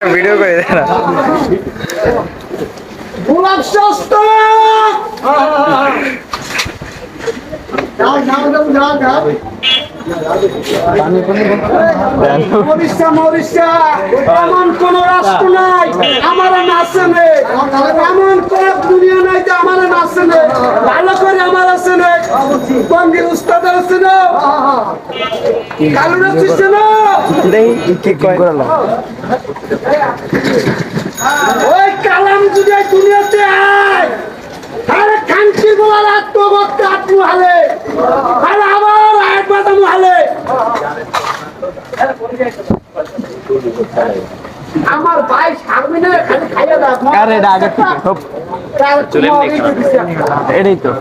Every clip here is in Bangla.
ভিডিও করে এমন কোন রাষ্ট্র নাই আমার নাচে নেই এমন কোন দুনিয়া নাই যে আমার নাচে নেই ভালো করে আমার আছে নেই বঙ্গের উস্তাদ আছে না কালু নাচিস না দেখি ঠিক করে ওই কালাম যদি দুনিয়াতে আয় আরে বলার আত্ম হালে আরে আবার বাদাম হালে। আমার ভাই শারমিনে খালি খাইয়া দাও। আরে এটা আগে। এটাই তো।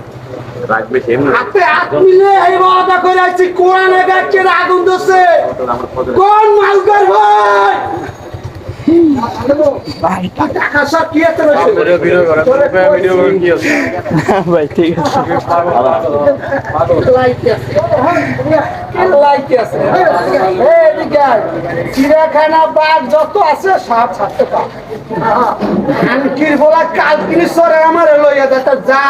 হাতে হাত মিলে এই বাবা করে আছি কোরআনে গাছকে আগুন দোষে কোন কি এত ভাই বাঘ যত আছে সব ছাড়তে পার বলা কাল কিনি সরে আমারে লইয়া যা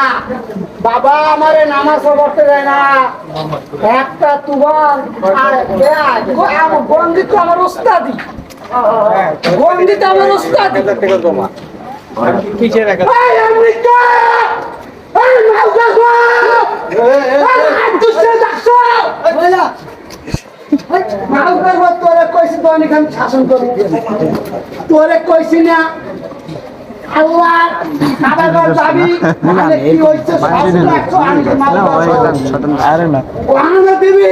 বাবা আমারে নামাজ পড়তে দেয় না একটা তুবার আর গন্ডি তো আমার উস্তাদি গন্ডি তো আমার দেখছ মালদার বাদ তোরে কইছি তো অনেক শাসন করি তোরে কইছি না মানে আরে না দিবি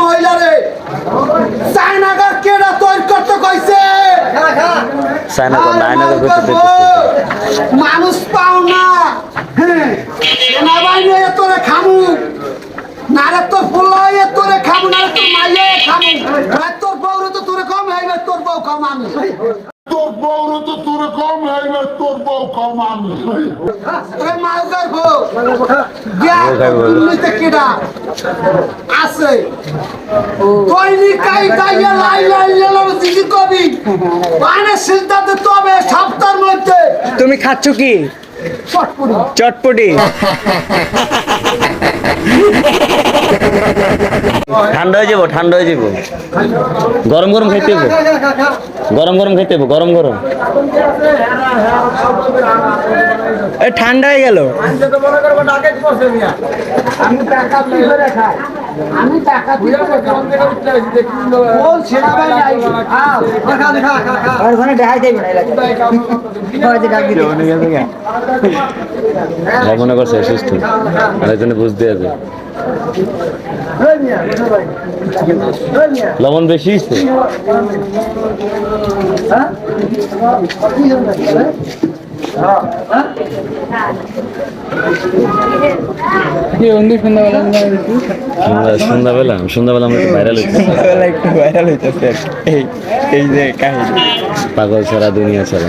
মহিলারে চায়নাকার কেডা তৈরি করতে কইছে সাইনা কর করতে খামু তোর বউরে তো তোরে কম হইবে তোর বউ কম আমি। তোর বউরে তো তোর কম হইবে তোর বউ কম আমি। ওরে মালদার বউ বউ। কিডা? আছে। কইনি কাই গাইয়া লাই লাই লেলো জিজি কবি? মানে সিদ্ধান্ত তবে সপ্তাহের মধ্যে। তুমি খাচ্ছ কি? চটপুরি চটপটি। ঠান্ডা হয়ে যাব, ঠান্ডা হয়ে যাব। গরম গরম খাইতে হব গরম গরম খাইতে হব গরম গরম। ঠান্ডা হয়ে গেল। মনে করছে সুস্থ আর একজনে বুঝ দিয়ে লবণ বেশি সন্ধ্যা- সন্ধ্যাবেলা সন্ধ্যাবেলা আমরা একটু ভাইরাল হইতে একটু ভাইরাল হইতেছে। এই এই যে কাহিনী। পাগল ছাড়া দুনিয়া ছাড়া।